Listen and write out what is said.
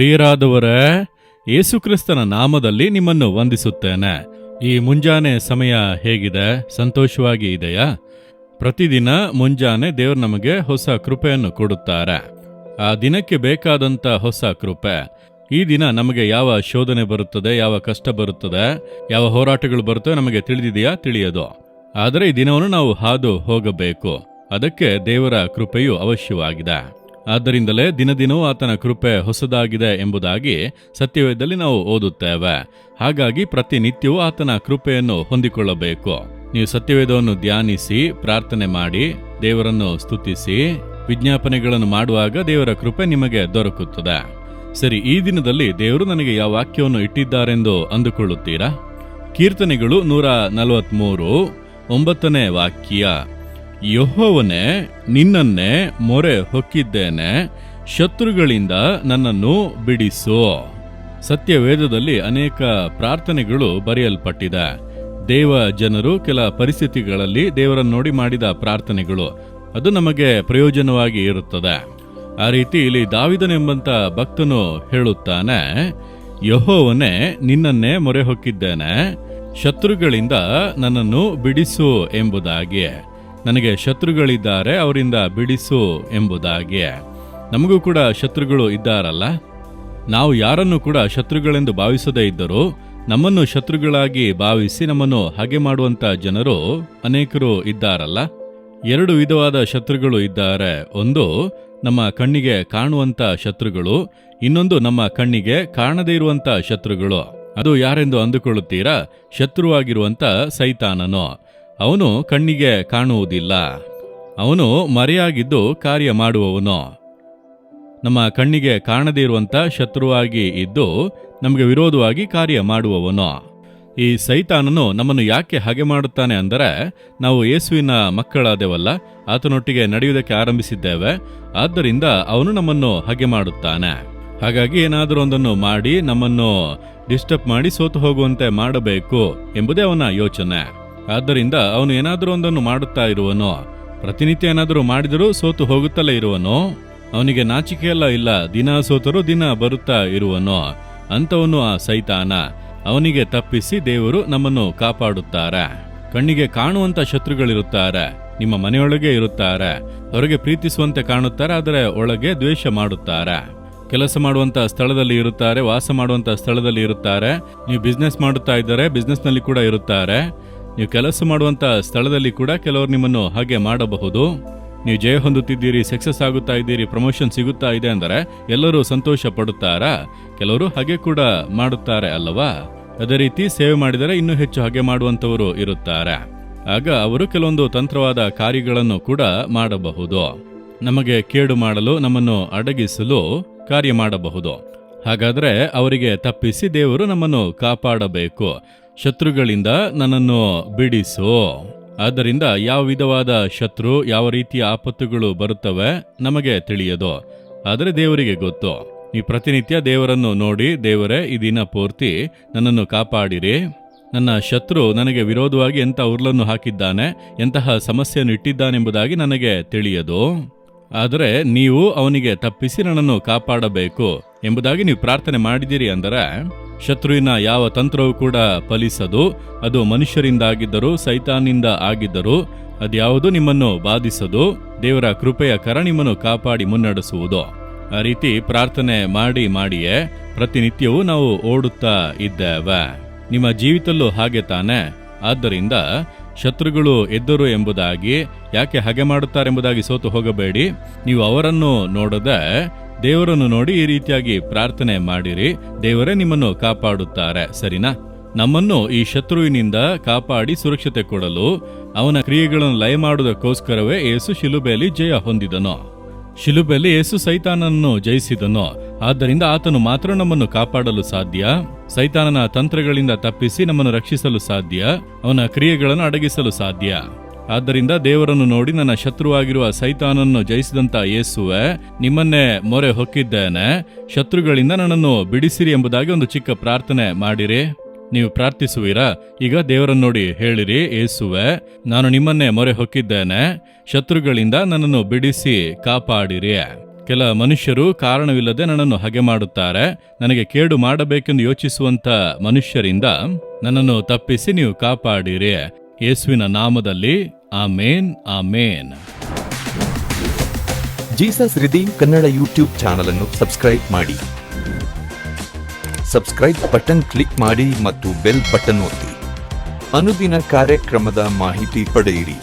ಪ್ರಿಯರಾದವರೇ, ಯೇಸುಕ್ರಿಸ್ತನ ನಾಮದಲ್ಲಿ ನಿಮ್ಮನ್ನು ವಂದಿಸುತ್ತೇನೆ. ಈ ಮುಂಜಾನೆ ಸಮಯ ಹೇಗಿದೆ? ಸಂತೋಷವಾಗಿ ಇದೆಯಾ? ಪ್ರತಿದಿನ ಮುಂಜಾನೆ ದೇವರು ನಮಗೆ ಹೊಸ ಕೃಪೆಯನ್ನು ಕೊಡುತ್ತಾರೆ. ಆ ದಿನಕ್ಕೆ ಬೇಕಾದಂಥ ಹೊಸ ಕೃಪೆ. ಈ ದಿನ ನಮಗೆ ಯಾವ ಶೋಧನೆ ಬರುತ್ತದೆ, ಯಾವ ಕಷ್ಟ ಬರುತ್ತದೆ, ಯಾವ ಹೋರಾಟಗಳು ಬರುತ್ತವೆ ನಮಗೆ ತಿಳಿದಿದೆಯಾ? ತಿಳಿಯದು. ಆದರೆ ಈ ದಿನವನ್ನು ನಾವು ಹಾದು ಹೋಗಬೇಕು. ಅದಕ್ಕೆ ದೇವರ ಕೃಪೆಯು ಅವಶ್ಯವಾಗಿದೆ. ಆದ್ದರಿಂದಲೇ ದಿನದಿನವೂ ಆತನ ಕೃಪೆ ಹೊಸದಾಗಿದೆ ಎಂಬುದಾಗಿ ಸತ್ಯವೇದದಲ್ಲಿ ನಾವು ಓದುತ್ತೇವೆ. ಹಾಗಾಗಿ ಪ್ರತಿನಿತ್ಯವೂ ಆತನ ಕೃಪೆಯನ್ನು ಹೊಂದಿಕೊಳ್ಳಬೇಕು. ನೀವು ಸತ್ಯವೇದವನ್ನು ಧ್ಯಾನಿಸಿ, ಪ್ರಾರ್ಥನೆ ಮಾಡಿ, ದೇವರನ್ನು ಸ್ತುತಿಸಿ, ವಿಜ್ಞಾಪನೆಗಳನ್ನು ಮಾಡುವಾಗ ದೇವರ ಕೃಪೆ ನಿಮಗೆ ದೊರಕುತ್ತದೆ. ಸರಿ, ಈ ದಿನದಲ್ಲಿ ದೇವರು ನನಗೆ ಯಾವ ವಾಕ್ಯವನ್ನು ಇಟ್ಟಿದ್ದಾರೆಂದು ಅಂದುಕೊಳ್ಳುತ್ತೀರಾ? ಕೀರ್ತನೆಗಳು ನೂರ ನಲವತ್ಮೂರು, ಒಂಬತ್ತನೇ ವಾಕ್ಯ. ಯಹೋವನೇ ನಿನ್ನನ್ನೇ ಮೊರೆ ಹೊಕ್ಕಿದ್ದೇನೆ, ಶತ್ರುಗಳಿಂದ ನನ್ನನ್ನು ಬಿಡಿಸು. ಸತ್ಯವೇದದಲ್ಲಿ ಅನೇಕ ಪ್ರಾರ್ಥನೆಗಳು ಬರೆಯಲ್ಪಟ್ಟಿದೆ. ದೇವ ಜನರು ಕೆಲ ಪರಿಸ್ಥಿತಿಗಳಲ್ಲಿ ದೇವರನ್ನು ನೋಡಿ ಮಾಡಿದ ಪ್ರಾರ್ಥನೆಗಳು, ಅದು ನಮಗೆ ಪ್ರಯೋಜನವಾಗಿ ಇರುತ್ತದೆ. ಆ ರೀತಿ ಇಲ್ಲಿ ದಾವಿದನೆಂಬಂತ ಭಕ್ತನು ಹೇಳುತ್ತಾನೆ, ಯಹೋವನೇ ನಿನ್ನನ್ನೇ ಮೊರೆ ಹೊಕ್ಕಿದ್ದೇನೆ, ಶತ್ರುಗಳಿಂದ ನನ್ನನ್ನು ಬಿಡಿಸು ಎಂಬುದಾಗಿ. ನನಗೆ ಶತ್ರುಗಳಿದ್ದಾರೆ, ಅವರಿಂದ ಬಿಡಿಸು ಎಂಬುದಾಗಿ ನಮಗೂ ಕೂಡ ಶತ್ರುಗಳು ಇದ್ದಾರಲ್ಲ? ನಾವು ಯಾರನ್ನು ಕೂಡ ಶತ್ರುಗಳೆಂದು ಭಾವಿಸದೇ ಇದ್ದರೂ, ನಮ್ಮನ್ನು ಶತ್ರುಗಳಾಗಿ ಭಾವಿಸಿ ನಮ್ಮನ್ನು ಹಾಗೆ ಮಾಡುವಂಥ ಜನರು ಅನೇಕರು ಇದ್ದಾರಲ್ಲ? ಎರಡು ವಿಧವಾದ ಶತ್ರುಗಳು ಇದ್ದಾರೆ. ಒಂದು, ನಮ್ಮ ಕಣ್ಣಿಗೆ ಕಾಣುವಂತ ಶತ್ರುಗಳು, ಇನ್ನೊಂದು ನಮ್ಮ ಕಣ್ಣಿಗೆ ಕಾಣದೇ ಇರುವಂಥ ಶತ್ರುಗಳು. ಅದು ಯಾರೆಂದು ಅಂದುಕೊಳ್ಳುತ್ತೀರಾ? ಶತ್ರುವಾಗಿರುವಂತ ಸೈತಾನನು. ಅವನು ಕಣ್ಣಿಗೆ ಕಾಣುವುದಿಲ್ಲ. ಅವನು ಮರೆಯಾಗಿದ್ದು ಕಾರ್ಯ ಮಾಡುವವನು. ನಮ್ಮ ಕಣ್ಣಿಗೆ ಕಾಣದೇ ಇರುವಂತ ಶತ್ರುವಾಗಿ ಇದ್ದು ನಮಗೆ ವಿರೋಧವಾಗಿ ಕಾರ್ಯ ಮಾಡುವವನು. ಈ ಸೈತಾನನು ನಮ್ಮನ್ನು ಯಾಕೆ ಹಾಗೆ ಮಾಡುತ್ತಾನೆ ಅಂದರೆ, ನಾವು ಯೇಸುವಿನ ಮಕ್ಕಳಾದೆವಲ್ಲ, ಆತನೊಟ್ಟಿಗೆ ನಡೆಯುವುದಕ್ಕೆ ಆರಂಭಿಸಿದ್ದೇವೆ, ಆದ್ದರಿಂದ ಅವನು ನಮ್ಮನ್ನು ಹಾಗೆ ಮಾಡುತ್ತಾನೆ. ಹಾಗಾಗಿ ಏನಾದರೂ ಒಂದನ್ನು ಮಾಡಿ ನಮ್ಮನ್ನು ಡಿಸ್ಟರ್ಬ್ ಮಾಡಿ ಸೋತು ಹೋಗುವಂತೆ ಮಾಡಬೇಕು ಎಂಬುದೇ ಅವನ ಯೋಚನೆ. ಆದ್ದರಿಂದ ಅವನು ಏನಾದರೂ ಒಂದನ್ನು ಮಾಡುತ್ತಾ ಇರುವನೋ, ಪ್ರತಿನಿತ್ಯ ಏನಾದರೂ ಮಾಡಿದರೂ ಸೋತು ಹೋಗುತ್ತಲೇ ಇರುವನೋ, ಅವನಿಗೆ ನಾಚಿಕೆಯಲ್ಲ ಇಲ್ಲ, ದಿನ ಸೋತರೂ ದಿನ ಬರುತ್ತಾ ಇರುವನೋ, ಅಂಥವನು ಆ ಸೈತಾನ. ಅವನಿಗೆ ತಪ್ಪಿಸಿ ದೇವರು ನಮ್ಮನ್ನು ಕಾಪಾಡುತ್ತಾರೆ. ಕಣ್ಣಿಗೆ ಕಾಣುವಂತ ಶತ್ರುಗಳಿರುತ್ತಾರೆ, ನಿಮ್ಮ ಮನೆಯೊಳಗೆ ಇರುತ್ತಾರೆ. ಹೊರಗೆ ಪ್ರೀತಿಸುವಂತೆ ಕಾಣುತ್ತಾರೆ, ಆದರೆ ಒಳಗೆ ದ್ವೇಷ ಮಾಡುತ್ತಾರೆ. ಕೆಲಸ ಮಾಡುವಂತ ಸ್ಥಳದಲ್ಲಿ ಇರುತ್ತಾರೆ, ವಾಸ ಮಾಡುವಂತ ಸ್ಥಳದಲ್ಲಿ ಇರುತ್ತಾರೆ. ನೀವು ಬಿಸ್ನೆಸ್ ಮಾಡುತ್ತಾ ಇದ್ದಾರೆ ಬಿಸ್ನೆಸ್ನಲ್ಲಿ ಕೂಡ ಇರುತ್ತಾರೆ. ನೀವು ಕೆಲಸ ಮಾಡುವಂತ ಸ್ಥಳದಲ್ಲಿ ಕೂಡ ಕೆಲವರು ನಿಮ್ಮನ್ನು ಹಾಗೆ ಮಾಡಬಹುದು. ನೀವು ಜಯ ಹೊಂದುತ್ತಿದ್ದೀರಿ ಸಕ್ಸಸ್ ಆಗುತ್ತಾ ಇದ್ದೀರಿ ಪ್ರಮೋಷನ್ ಸಿಗುತ್ತಾ ಇದೆ ಅಂದರೆ ಎಲ್ಲರೂ ಸಂತೋಷ ಪಡುತ್ತಾರಾ? ಕೆಲವರು ಹಾಗೆ ಕೂಡ ಮಾಡುತ್ತಾರೆ ಅಲ್ಲವಾ? ಅದೇ ರೀತಿ ಸೇವೆ ಮಾಡಿದರೆ ಇನ್ನೂ ಹೆಚ್ಚು ಹಾಗೆ ಮಾಡುವಂತವರು ಇರುತ್ತಾರೆ. ಆಗ ಅವರು ಕೆಲವೊಂದು ತಂತ್ರವಾದ ಕಾರ್ಯಗಳನ್ನು ಕೂಡ ಮಾಡಬಹುದು. ನಮಗೆ ಕೇಡು ಮಾಡಲು, ನಮ್ಮನ್ನು ಅಡಗಿಸಲು ಕಾರ್ಯ ಮಾಡಬಹುದು. ಹಾಗಾದರೆ ಅವರಿಗೆ ತಪ್ಪಿಸಿ ದೇವರು ನಮ್ಮನ್ನು ಕಾಪಾಡಬೇಕು. ಶತ್ರುಗಳಿಂದ ನನ್ನನ್ನು ಬಿಡಿಸು. ಆದ್ದರಿಂದ ಯಾವ ವಿಧವಾದ ಶತ್ರು, ಯಾವ ರೀತಿಯ ಆಪತ್ತುಗಳು ಬರುತ್ತವೆ ನಮಗೆ ತಿಳಿಯದು. ಆದರೆ ದೇವರಿಗೆ ಗೊತ್ತು. ನೀವು ಪ್ರತಿನಿತ್ಯ ದೇವರನ್ನು ನೋಡಿ, ದೇವರೇ, ಈ ದಿನ ಪೂರ್ತಿ ನನ್ನನ್ನು ಕಾಪಾಡಿರಿ. ನನ್ನ ಶತ್ರು ನನಗೆ ವಿರೋಧವಾಗಿ ಎಂಥ ಉರ್ಲನ್ನು ಹಾಕಿದ್ದಾನೆ, ಎಂತಹ ಸಮಸ್ಯೆಯನ್ನು ಇಟ್ಟಿದ್ದಾನೆಂಬುದಾಗಿ ನನಗೆ ತಿಳಿಯದು. ಆದರೆ ನೀವು ಅವನಿಗೆ ತಪ್ಪಿಸಿ ನನ್ನನ್ನು ಕಾಪಾಡಬೇಕು ಎಂಬುದಾಗಿ ನೀವು ಪ್ರಾರ್ಥನೆ ಮಾಡಿದಿರಿ ಅಂದರೆ, ಶತ್ರುವಿನ ಯಾವ ತಂತ್ರವೂ ಕೂಡ ಫಲಿಸದು, ಅದು ಮನುಷ್ಯರಿಂದ ಆಗಿದ್ದರೂ ಸೈತಾನಿಂದ ಆಗಿದ್ದರೂ, ಅದ್ಯಾವುದು ನಿಮ್ಮನ್ನು ಬಾಧಿಸದು, ದೇವರ ಕೃಪೆಯ ಕರ ನಿಮ್ಮನ್ನು ಕಾಪಾಡಿ ಮುನ್ನಡೆಸುವುದು. ಆ ರೀತಿ ಪ್ರಾರ್ಥನೆ ಮಾಡಿ ಮಾಡಿಯೇ ಪ್ರತಿನಿತ್ಯವೂ ನಾವು ಓಡುತ್ತಾ ಇದ್ದೇವೆ. ನಿಮ್ಮ ಜೀವಿತಲ್ಲೂ ಹಾಗೆ ತಾನೆ. ಆದ್ದರಿಂದ ಶತ್ರುಗಳು ಎದ್ದರು ಎಂಬುದಾಗಿ, ಯಾಕೆ ಹಾಗೆ ಮಾಡುತ್ತಾರೆಂಬುದಾಗಿ ಸೋತು ಹೋಗಬೇಡಿ. ನೀವು ಅವರನ್ನು ನೋಡದೆ ದೇವರನ್ನು ನೋಡಿ ಈ ರೀತಿಯಾಗಿ ಪ್ರಾರ್ಥನೆ ಮಾಡಿರಿ. ದೇವರೇ ನಿಮ್ಮನ್ನು ಕಾಪಾಡುತ್ತಾರೆ. ಸರಿನಾ? ನಮ್ಮನ್ನು ಈ ಶತ್ರುವಿನಿಂದ ಕಾಪಾಡಿ ಸುರಕ್ಷತೆ ಕೊಡಲು ಅವನ ಕ್ರಿಯೆಗಳನ್ನು ಲಯ ಮಾಡುವುದಕ್ಕೋಸ್ಕರವೇ ಏಸು ಶಿಲುಬೆಯಲ್ಲಿ ಜಯ ಹೊಂದಿದನು. ಶಿಲುಬೆಯಲ್ಲಿ ಏಸು ಸೈತಾನನ್ನು ಜಯಿಸಿದನು. ಆದ್ದರಿಂದ ಆತನು ಮಾತ್ರ ನಮ್ಮನ್ನು ಕಾಪಾಡಲು ಸಾಧ್ಯ? ಸೈತಾನನ ತಂತ್ರಗಳಿಂದ ತಪ್ಪಿಸಿ ನಮ್ಮನ್ನು ರಕ್ಷಿಸಲು ಸಾಧ್ಯ? ಅವನ ಕ್ರಿಯೆಗಳನ್ನು ಅಡಗಿಸಲು ಸಾಧ್ಯ? ಆದ್ದರಿಂದ ದೇವರನ್ನು ನೋಡಿ ನನ್ನ ಶತ್ರುವಾಗಿರುವ ಸೈತಾನನ್ನು ಜಯಿಸಿದಂತ ಯೇಸುವೆ, ನಿಮ್ಮನ್ನೇ ಮೊರೆ ಹೊಕ್ಕಿದ್ದೇನೆ. ಶತ್ರುಗಳಿಂದ ನನ್ನನ್ನು ಬಿಡಿಸಿರಿ ಎಂಬುದಾಗಿ ಒಂದು ಚಿಕ್ಕ ಪ್ರಾರ್ಥನೆ ಮಾಡಿರಿ. ನೀವು ಪ್ರಾರ್ಥಿಸುವಿರಾ? ಈಗ ದೇವರನ್ನು ನೋಡಿ ಹೇಳಿರಿ ಏಸುವೆ ನಾನು ನಿಮ್ಮನ್ನೇ ಮೊರೆ ಹೊಕ್ಕಿದ್ದೇನೆ. ಶತ್ರುಗಳಿಂದ ನನ್ನನ್ನು ಬಿಡಿಸಿ ಕಾಪಾಡಿರಿ. ಕೆಲ ಮನುಷ್ಯರು ಕಾರಣವಿಲ್ಲದೆ ನನ್ನನ್ನು ಹಗೆ ಮಾಡುತ್ತಾರೆ. ನನಗೆ ಕೇಡು ಮಾಡಬೇಕೆಂದು ಯೋಚಿಸುವಂತ ಮನುಷ್ಯರಿಂದ ನನ್ನನ್ನು ತಪ್ಪಿಸಿ ನೀವು ಕಾಪಾಡಿರಿ. ಯೇಸುವಿನ ನಾಮದಲ್ಲಿ amen amen Jesus redeem Kannada YouTube channel ಅನ್ನು ಸಬ್ಸ್ಕ್ರೈಬ್ ಮಾಡಿ. ಸಬ್ಸ್ಕ್ರೈಬ್ ಬಟನ್ ಕ್ಲಿಕ್ ಮಾಡಿ ಮತ್ತು ಬೆಲ್ ಬಟನ್ ಒತ್ತಿ. ಅನುದಿನ ಕಾರ್ಯಕ್ರಮದ ಮಾಹಿತಿ ಪಡೆಯಿರಿ.